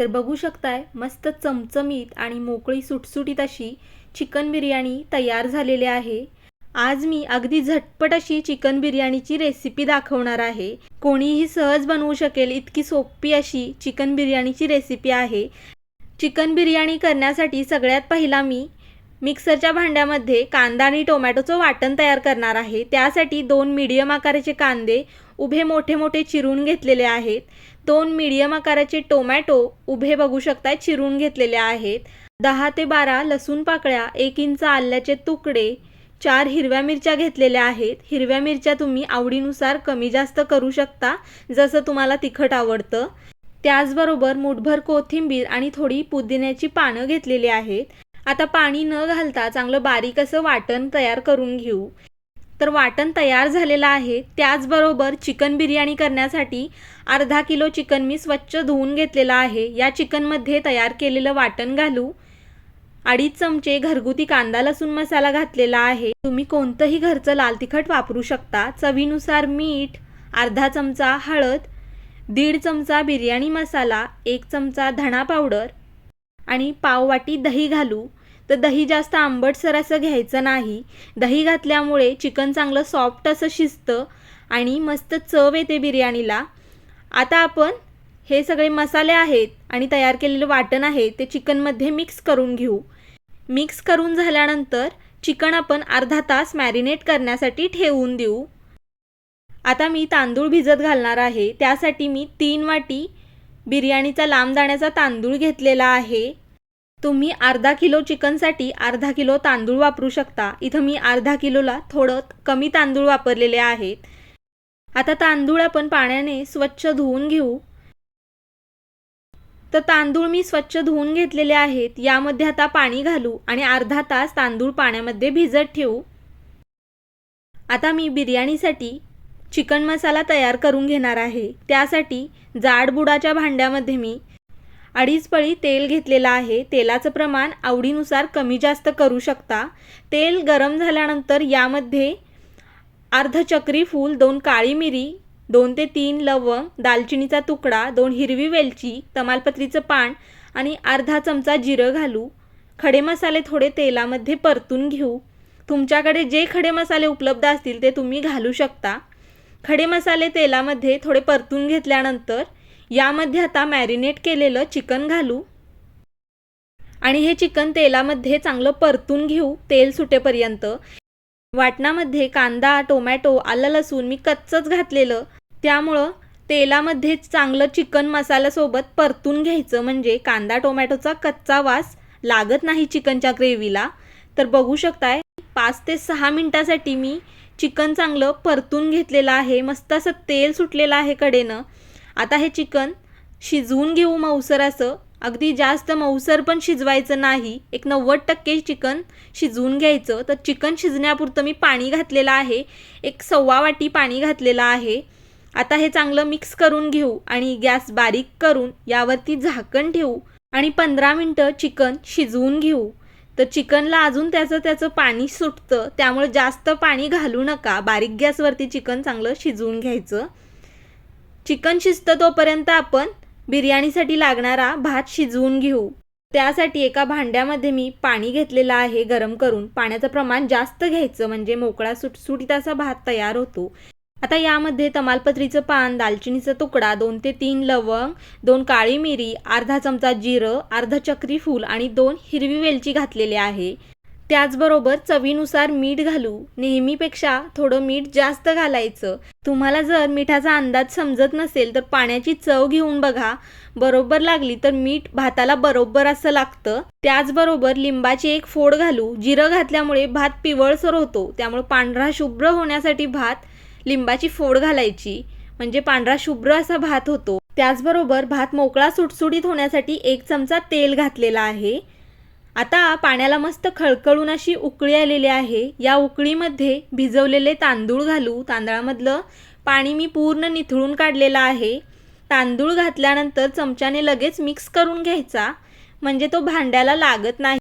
तर बघू शकताय मस्त चमचमीत आणि मोकळी सुटसुटीत अशी चिकन बिर्याणी तयार झालेली आहे. आज मी अगदी झटपट अशी चिकन बिर्याणीची रेसिपी दाखवणार आहे. कोणीही सहज बनवू शकेल इतकी सोपी अशी चिकन बिर्याणीची रेसिपी आहे. चिकन बिर्याणी करण्यासाठी सगळ्यात पहिला मी मिक्सरच्या भांड्यामध्ये कांदा आणि टोमॅटोचं वाटण तयार करणार आहे. त्यासाठी दोन मीडियम आकाराचे कांदे उभे मोठे मोठे चिरून घेतलेले आहेत. दोन मीडियम आकाराचे टोमॅटो उभे बघू शकताय चिरून घेतलेले आहेत. दहा ते बारा लसूण पाकळ्या एक इंच आल्याचे तुकडे चार हिरव्या मिरच्या घेतलेल्या आहेत. हिरव्या मिरच्या तुम्ही आवडीनुसार कमी जास्त करू शकता जसं तुम्हाला तिखट आवडतं. त्याचबरोबर मुठभर कोथिंबीर आणि थोडी पुदिन्याची पानं घेतलेली आहेत. आता पाणी न घालता चांगलं बारीक असं वाटण तयार करून घेऊ. तर वाटण तयार झालेलं आहे. त्याचबरोबर चिकन बिर्याणी करण्यासाठी अर्धा किलो चिकन मी स्वच्छ धुवून घेतलेलं आहे. या चिकनमध्ये तयार केलेलं वाटण घालू. अडीच चमचे घरगुती कांदा लसूण मसाला घातलेला आहे. तुम्ही कोणतंही घरचं लाल तिखट वापरू शकता. चवीनुसार मीठ अर्धा चमचा हळद दीड चमचा बिर्याणी मसाला एक चमचा धणा पावडर आणि पाववाटी दही घालू. तर दही जास्त आंबटसर असं घ्यायचं नाही. दही घातल्यामुळे चिकन चांगलं सॉफ्ट असं शिजतं आणि मस्त चव येते बिर्याणीला. आता आपण हे सगळे मसाले आहेत आणि तयार केलेलं वाटण आहे ते चिकनमध्ये मिक्स करून घेऊ. मिक्स करून झाल्यानंतर चिकन आपण अर्धा तास मॅरिनेट करण्यासाठी ठेवून देऊ. आता मी तांदूळ भिजत घालणार आहे. त्यासाठी मी तीन वाटी बिर्याणीचा लांब दाण्याचा तांदूळ घेतलेला आहे. तुम्ही अर्धा किलो चिकनसाठी अर्धा किलो तांदूळ वापरू शकता. इथं मी अर्धा किलोला थोडं कमी तांदूळ वापरलेले आहेत आता तांदूळ आपण पाण्याने स्वच्छ धुवून घेऊ. तर तांदूळ मी स्वच्छ धुवून घेतलेले आहेत. यामध्ये आता पाणी घालू आणि अर्धा तास तांदूळ पाण्यामध्ये भिजत ठेवू. आता मी बिर्याणीसाठी चिकन मसाला तयार करून घेणार आहे. त्यासाठी जाड बुडाच्या भांड्यामध्ये मी अडीच पळी तेल घेतलेलं आहे. तेलाचं प्रमाण आवडीनुसार कमी जास्त करू शकता. तेल गरम झाल्यानंतर यामध्ये अर्धचक्री फूल दोन काळी मिरी दोन ते तीन लवंग दालचिनीचा तुकडा दोन हिरवी वेलची तमालपत्रीचं पान आणि अर्धा चमचा जिरं घालू. खडे मसाले थोडे तेलामध्ये परतून घेऊ. तुमच्याकडे जे खडे मसाले उपलब्ध असतील ते तुम्ही घालू शकता. खडे मसाले तेलामध्ये थोडे परतून घेतल्यानंतर यामध्ये आता मॅरिनेट केलेलं चिकन घालू. आणि हे चिकन तेलामध्ये चांगलं परतून घेऊ तेल सुटेपर्यंत. वाटणामध्ये कांदा टोमॅटो आलं लसूण मी कच्चंच घातलेलं. त्यामुळं तेलामध्ये चांगलं चिकन मसाल्यासोबत परतून घ्यायचं. म्हणजे कांदा टोमॅटोचा कच्चा वास लागत नाही चिकनच्या ग्रेव्हीला तर बघू शकताय पाच ते सहा मिनटासाठी मी चिकन चांगलं परतून घेतलेलं आहे. मस्त असं तेल सुटलेलं आहे कडेनं. आता हे चिकन शिजवून घेऊ मऊसर असं अगदी जास्त मऊसर पण शिजवायचं नाही. एक नव्वद टक्के चिकन शिजवून घ्यायचं. तर चिकन शिजण्यापुरतं मी पाणी घातलेलं आहे. एक सव्वा वाटी पाणी घातलेलं आहे. आता हे चांगलं मिक्स करून घेऊ आणि गॅस बारीक करून यावरती झाकण ठेवू आणि पंधरा मिनटं चिकन शिजवून घेऊ. तर चिकनला अजून त्याचं त्याचं पाणी सुटतं. त्यामुळे जास्त पाणी घालू नका. बारीक गॅसवरती चिकन चांगलं शिजवून घ्यायचं. चिकन शिजतं तोपर्यंत आपण बिर्याणीसाठी लागणारा भात शिजवून घेऊ. त्यासाठी एका भांड्यामध्ये मी पाणी घेतलेलं आहे गरम करून. पाण्याचं प्रमाण जास्त घ्यायचं म्हणजे मोकळा सुटसुटीत असा भात तयार होतो. आता यामध्ये तमालपत्रीचं पान दालचिनीचा तुकडा दोन ते तीन लवंग दोन काळी मिरी अर्धा चमचा जिरं अर्धा चक्री फूल आणि दोन हिरवी वेलची घातलेली आहे. त्याचबरोबर चवीनुसार मीठ घालू. नेहमीपेक्षा थोडं मीठ जास्त घालायचं. तुम्हाला जर मिठाचा अंदाज समजत नसेल तर पाण्याची चव घेऊन बघा. बरोबर लागली तर मीठ भाताला बरोबर असं लागतं. त्याचबरोबर लिंबाची एक फोड घालू. जिरं घातल्यामुळे भात पिवळसर होतो. त्यामुळे पांढरा शुभ्र होण्यासाठी भात लिंबाची फोड घालायची. म्हणजे पांढरा शुभ्र असा भात होतो. त्याचबरोबर भात मोकळा सुटसुटीत होण्यासाठी एक चमचा तेल घातलेला आहे. आता पाण्याला मस्त खळखळून अशी उकळी आलेली आहे. या उकळीमध्ये भिजवलेले तांदूळ घालू. तांदळामधलं पाणी मी पूर्ण निथळून काढलेलं आहे. तांदूळ घातल्यानंतर चमच्याने लगेच मिक्स करून घ्यायचा. म्हणजे तो भांड्याला लागत नाही.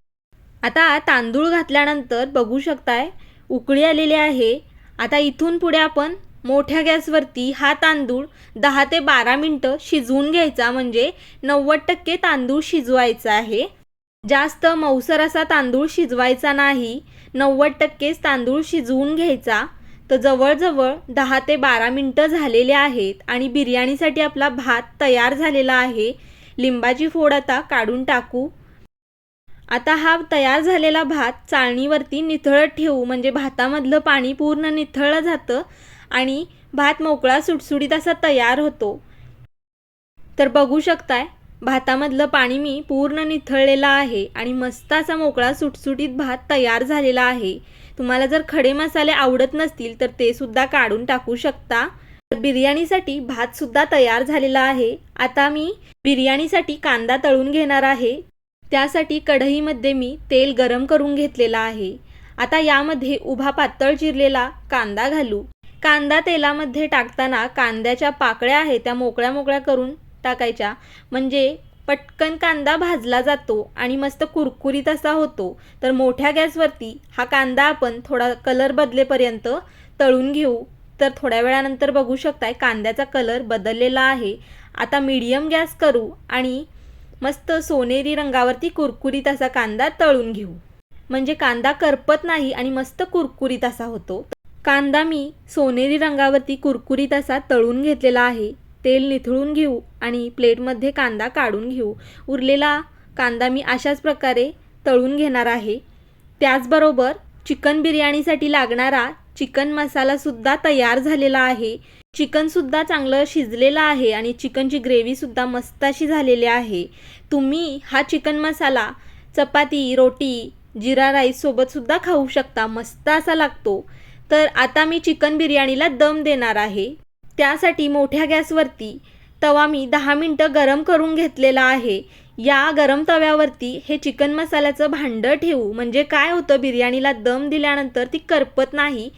आता तांदूळ घातल्यानंतर बघू शकताय उकळी आलेली आहे. आता इथून पुढे आपण मोठ्या गॅसवरती हा तांदूळ दहा ते बारा मिनटं शिजवून घ्यायचा. म्हणजे नव्वद टक्के तांदूळ शिजवायचा आहे. जास्त मऊसर असा तांदूळ शिजवायचा नाही. नव्वद टक्केच तांदूळ शिजवून घ्यायचा. तर जवळजवळ दहा ते बारा मिनटं झालेले आहेत आणि बिर्याणीसाठी आपला भात तयार झालेला आहे. लिंबाची फोड आता काढून टाकू. आता हा तयार झालेला भात चाळणीवरती निथळत ठेवू. म्हणजे भातामधलं पाणी पूर्ण निथळलं जातं आणि भात मोकळा सुटसुटीत असा तयार होतो. तर बघू शकताय भातामधलं पाणी मी पूर्ण निथळलेलं आहे आणि मस्त असा मोकळा सुटसुटीत भात तयार झालेला आहे. तुम्हाला जर खडे मसाले आवडत नसतील तर ते सुद्धा काढून टाकू शकता. तर बिर्याणीसाठी भात सुद्धा तयार झालेला आहे. आता मी बिर्याणीसाठी कांदा तळून घेणार आहे. त्यासाठी कढईमध्ये मी तेल गरम करून घेतलेला आहे. आता यामध्ये उभा पातळ चिरलेला कांदा घालू. कांदा तेलामध्ये टाकताना कांद्याच्या पाकळ्या आहेत त्या मोकळ्या मोकळ्या करून टाकायच्या. म्हणजे पटकन कांदा भाजला जातो आणि मस्त कुरकुरीत असा होतो. तर मोठ्या गॅसवरती हा कांदा आपण थोडा कलर बदलेपर्यंत तळून घेऊ. तर थोड्या वेळानंतर बघू शकताय कांद्याचा कलर बदललेला आहे. आता मीडियम गॅस करू आणि मस्त सोनेरी रंगावरती कुरकुरीत असा कांदा तळून घेऊ. म्हणजे कांदा करपत नाही आणि मस्त कुरकुरीत असा होतो. कांदा मी सोनेरी रंगावरती कुरकुरीत असा तळून घेतलेला आहे. तेल निथळून घेऊ आणि प्लेटमध्ये कांदा काढून घेऊ. उरलेला कांदा मी अशाच प्रकारे तळून घेणार आहे. त्याचबरोबर चिकन बिर्याणीसाठी लागणारा चिकन मसालासुद्धा तयार झालेला आहे. चिकनसुद्धा चांगलं शिजलेलं आहे आणि चिकनची ग्रेव्हीसुद्धा मस्त अशी झालेली आहे. तुम्ही हा चिकन मसाला चपाती रोटी जिरा राईससोबतसुद्धा खाऊ शकता. मस्त असा लागतो. तर आता मी चिकन बिर्याणीला दम देणार आहे. त्यासाठी मोठ्या गॅसवरती तवा मी दहा मिनटं गरम करून घेतलेला आहे. या गरम तव्यावरती हे चिकन मसाल्याचं भांडं ठेवू. म्हणजे काय होतं बिर्याणीला दम दिल्यानंतर ती करपत नाही.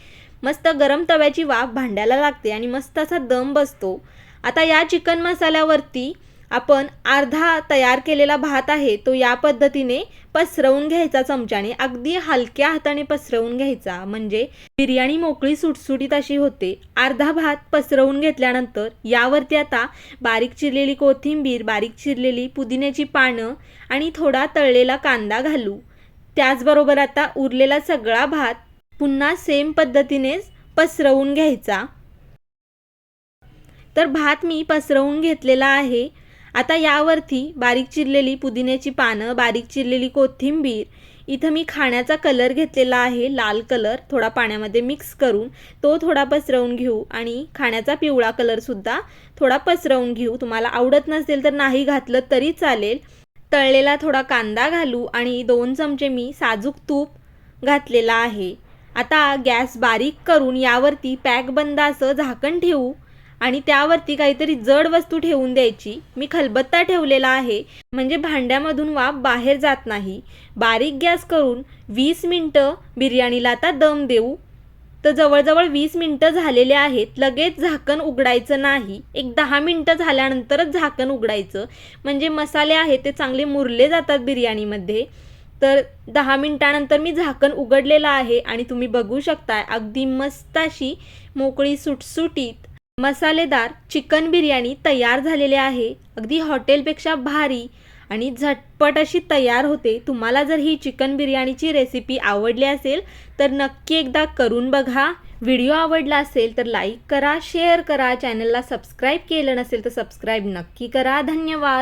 मस्त गरम तव्याची वाफ भांड्याला लागते आणि मस्त असा दम बसतो. आता या चिकन मसाल्यावरती आपण अर्धा तयार केलेला भात आहे तो या पद्धतीने पसरवून घ्यायचा चमच्याने. अगदी हलक्या हाताने पसरवून घ्यायचा. म्हणजे बिर्याणी मोकळी सुटसुटीत अशी होते. अर्धा भात पसरवून घेतल्यानंतर यावरती आता बारीक चिरलेली कोथिंबीर बारीक चिरलेली पुदिन्याची पानं आणि थोडा तळलेला कांदा घालू. त्याचबरोबर आता उरलेला सगळा भात पुन्हा सेम पद्धतीनेच पसरवून घ्यायचा. तर भात मी पसरवून घेतलेला आहे. आता यावरती बारीक चिरलेली पुदिन्याची पानं बारीक चिरलेली कोथिंबीर इथं मी खाण्याचा कलर घेतलेला आहे लाल कलर. थोडा पाण्यामध्ये मिक्स करून तो थोडा पसरवून घेऊ आणि खाण्याचा पिवळा कलरसुद्धा थोडा पसरवून घेऊ. तुम्हाला आवडत नसेल तर नाही घातलं तरी चालेल. तळलेला थोडा कांदा घालू आणि दोन चमचे मी साजूक तूप घातलेला आहे. आता गॅस बारीक करून यावरती पॅक बंद असं झाकण ठेवू. आणि त्यावरती काहीतरी जड वस्तू ठेवून द्यायची. मी खलबत्ता ठेवलेला आहे. म्हणजे भांड्यामधून वाफ बाहेर जात नाही. बारीक गॅस करून वीस मिनटं बिर्याणीला आता दम देऊ. तर जवळजवळ वीस मिनटं झालेले आहेत. लगेच झाकण उघडायचं नाही. एक दहा मिनटं झाल्यानंतरच झाकण उघडायचं. म्हणजे मसाले आहेत ते चांगले मुरले जातात बिर्याणीमध्ये. तर दहा मिनटानंतर मी झाकण उघडलेलं आहे आणि तुम्ही बघू शकताय अगदी मस्त अशी मोकळी सुटसुटीत मसालेदार चिकन बिर्याणी तयार झालेली आहे. अगदी हॉटेलपेक्षा भारी आणि झटपट अशी तयार होते. तुम्हाला जर ही चिकन बिर्याणीची रेसिपी आवडली असेल तर नक्की एकदा करून बघा. व्हिडिओ आवडला असेल तर लाईक करा शेअर करा. चॅनलला सबस्क्राईब केलं नसेल तर सबस्क्राईब नक्की करा. धन्यवाद.